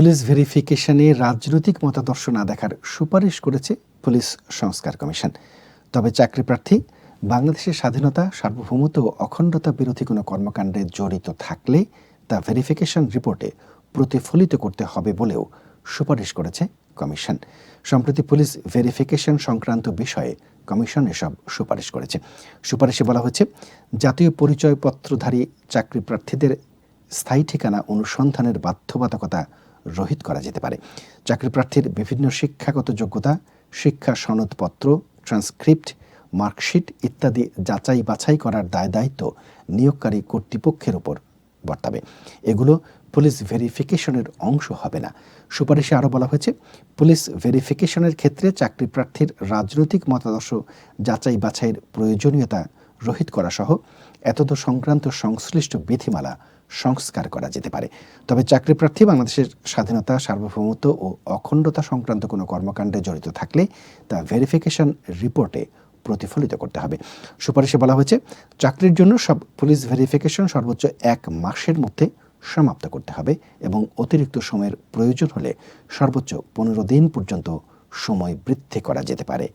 Police ভেরিফিকেশনে রাজনৈতিক মতাদর্শ না দেখার সুপারিশ করেছে পুলিশ সংস্কার কমিশন। তবে চাকরি প্রার্থী, বাংলাদেশের স্বাধীনতা, সার্বভৌমত্ব ও অখণ্ডতা বিরোধী কোনো কর্মকাণ্ডে জড়িত থাকলে তা ভেরিফিকেশন রিপোর্টে প্রতিফলিত করতে হবে বলেও সুপারিশ করেছে কমিশন। সম্প্রতি পুলিশ ভেরিফিকেশন সংক্রান্ত বিষয়ে কমিশন এসব সুপারিশ করেছে। সুপারিশে বলা হয়েছে, জাতীয় পরিচয়পত্রধারী চাকরি প্রার্থীদের স্থায়ী ঠিকানা অনুসন্ধানের বাধ্যবাধকতা রহিত করা যেতে পারে। চাকরি প্রার্থীর বিভিন্ন শিক্ষাগত যোগ্যতা, শিক্ষা সনদপত্র ট্রান্সক্রিপ্ট মার্কশিট ইত্যাদি যাচাই বাছাই করার দায় দায়িত্ব নিয়োগকারী কর্তৃপক্ষের ওপর বর্তাবে। এগুলো পুলিশ ভেরিফিকেশনের অংশ হবে না। সুপারিশে আরও বলা হয়েছে, পুলিশ ভেরিফিকেশনের ক্ষেত্রে চাকরি প্রার্থীর রাজনৈতিক মতাদর্শ যাচাই বাছাইয়ের প্রয়োজনীয়তা রহিত করা সহ এতদ সংক্রান্ত সংশ্লিষ্ট বিধিমালা সংস্কার করা যেতে পারে। তবে চাকরি প্রার্থী বাংলাদেশের স্বাধীনতা, সার্বভৌমত্ব ও অখণ্ডতা সংক্রান্ত কোনো কর্মকাণ্ডে জড়িত থাকলে তা ভেরিফিকেশন রিপোর্টে প্রতিফলিত করতে হবে। সুপারিশে বলা হয়েছে, চাকরির জন্য সব পুলিশ ভেরিফিকেশন সর্বোচ্চ এক মাসের মধ্যে সমাপ্ত করতে হবে এবং অতিরিক্ত সময়ের প্রয়োজন হলে সর্বোচ্চ পনেরো দিন পর্যন্ত সময় বৃদ্ধি করা যেতে পারে।